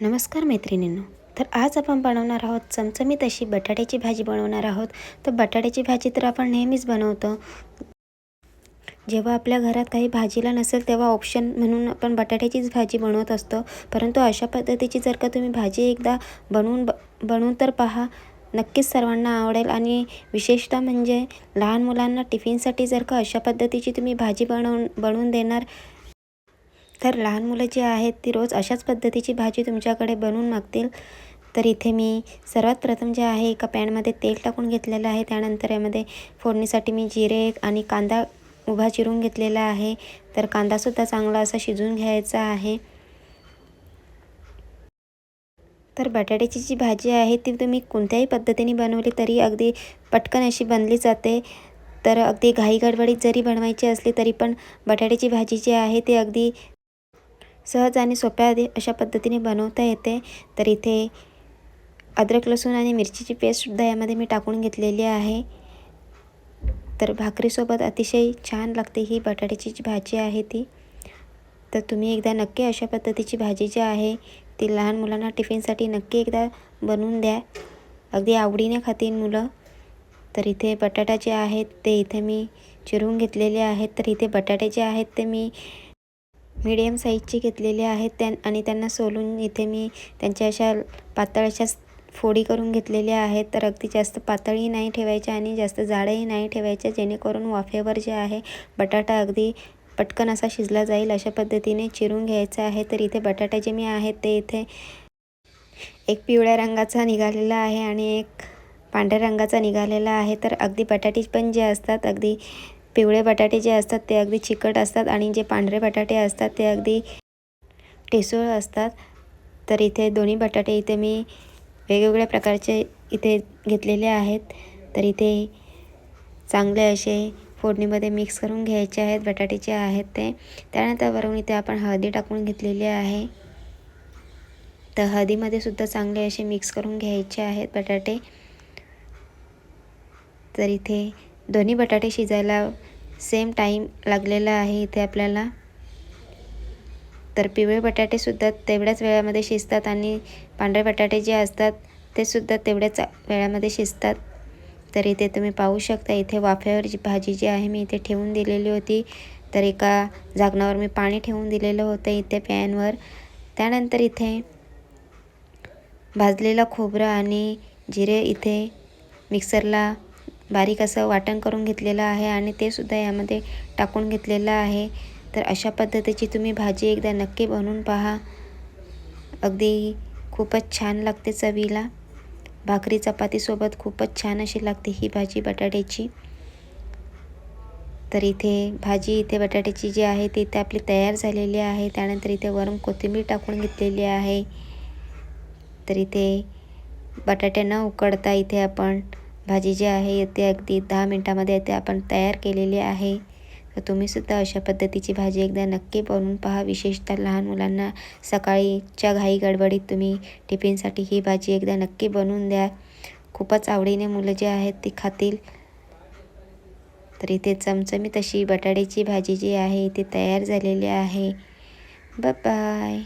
नमस्कार मैत्रिणींनो. तर आज आपण बनवणार आहोत चमचमीत अशी बटाट्याची भाजी बनवणार आहोत. तर बटाट्याची भाजी तर आपण नेहमीच बनवतो. जेव्हा आपल्या घरात काही भाजीला नसेल तेव्हा ऑप्शन म्हणून आपण बटाट्याचीच भाजी बनवत असतो. परंतु अशा पद्धतीची जर का तुम्ही भाजी एकदा बनवून ब बनवून तर पहा. नक्कीच सर्वांना आवडेल आणि विशेषतः म्हणजे लहान मुलांना टिफिनसाठी जर का अशा पद्धतीची तुम्ही भाजी बनवून बनवून देणार तर लहान मुलं जी आहेत ती रोज अशाच पद्धतीची भाजी तुमच्याकडे बनवून मागतील. तर इथे मी सर्वात प्रथम जे आहे एका पॅनमध्ये तेल टाकून घेतलेलं आहे. त्यानंतर यामध्ये फोडणीसाठी मी जिरे आणि कांदा उभा चिरून घेतलेला आहे. तर कांदासुद्धा चांगला असा शिजवून घ्यायचा आहे. तर बटाट्याची जी भाजी आहे ती तुम्ही कोणत्याही पद्धतीने बनवली तरी अगदी पटकन अशी बनली जाते. तर अगदी घाई गडबडीत जरी बनवायची असली तरी पण बटाट्याची भाजी जी आहे ती अगदी सहज आणि सोप्या अशा पद्धतीने बनवता येते. तर इथे अद्रक लसूण आणि मिरचीची पेस्टसुद्धा यामध्ये मी टाकून घेतलेली आहे. तर भाकरीसोबत अतिशय छान लागते ही बटाट्याची जी भाजी आहे ती. तर तुम्ही एकदा नक्की अशा पद्धतीची भाजी जी आहे ती लहान मुलांना टिफिनसाठी नक्की एकदा बनवून द्या. अगदी आवडीने खातील मुलं. तर इथे बटाटा जे आहेत ते इथे मी चिरून घेतलेले आहेत. तर इथे बटाटे जे आहेत ते मी मीडियम साईजचे घेतलेले आहेत. त्या आणि त्यांना सोलून इथे मी त्यांच्या अशा पातळ अशा फोडी करून घेतलेल्या आहेत. तर अगदी जास्त पातळही नाही ठेवायच्या आणि जास्त जाडही नाही ठेवायच्या जेणेकरून वाफेवर जे आहे बटाटा अगदी पटकन असा शिजला जाईल अशा पद्धतीने चिरून घ्यायचा आहे. तर इथे बटाटा जे मी आहेत ते इथे एक पिवळ्या रंगाचा निघालेला आहे आणि एक पांढऱ्या रंगाचा निघालेला आहे. तर अगदी बटाटे पण जे असतात अगदी पिवळे बटाटे जे असतात ते अगदी चिकट असतात आणि जे पांढरे बटाटे असतात ते अगदी ठिसूळ असतात. तर इथे दोन्ही बटाटे इथे मी वेगवेगळ्या प्रकारचे इथे घेतलेले आहेत. तर इथे चांगले असे फोडणीमध्ये मिक्स करून घ्यायचे आहेत. बटाटे जे आहेत ते. त्यानंतर वरून इथे आपण हळदी टाकून घेतलेली आहे. तर हळदीमध्ये सुद्धा चांगले असे मिक्स करून घ्यायचे आहेत बटाटे. तर इथे दोन्ही बटाटे शिजायला सेम टाईम लागलेला आहे इथे आपल्याला. तर पिवळे बटाटेसुद्धा तेवढ्याच वेळामध्ये शिजतात आणि पांढरे बटाटे जे असतात ते सुद्धा तेवढ्याच वेळामध्ये शिजतात. तर इथे तुम्ही पाहू शकता इथे वाफ्यावर जी भाजी जी आहे मी इथे ठेवून दिलेली होती. तर एका झाकणावर मी पाणी ठेवून दिलेलं होतं इथे पॅनवर. त्यानंतर इथे भाजलेलं खोबरं आणि जिरे इथे मिक्सरला बारीक असं वाटण करून घेतलेलं आहे आणि ते सुद्धा यामध्ये टाकून घेतलेलं आहे. तर अशा पद्धतीची तुम्ही भाजी एकदा नक्की बनवून पहा. अगदी खूपच छान लागते चवीला. भाकरी चपातीसोबत खूपच छान अशी लागते ही भाजी बटाट्याची. तर इथे भाजी इथे बटाट्याची जी आहे ती इथे आपली तयार झालेली आहे. त्यानंतर इथे वरून कोथिंबीर टाकून घेतलेली आहे. तर इथे बटाटे न उकडता इथे आपण भाजी जी आहे येते अगदी दहा मिनटामध्ये ते आपण तयार केलेली आहे. तर तुम्हीसुद्धा अशा पद्धतीची भाजी एकदा नक्की बनवून पहा. विशेषतः लहान मुलांना सकाळीच्या घाई गडबडीत तुम्ही टिफिनसाठी ही भाजी एकदा नक्की बनवून द्या. खूपच आवडीने मुलं जे आहेत ती खातील. तर इथे चमचमीत अशी बटाट्याची भाजी जी आहे ती तयार झालेली आहे. बाय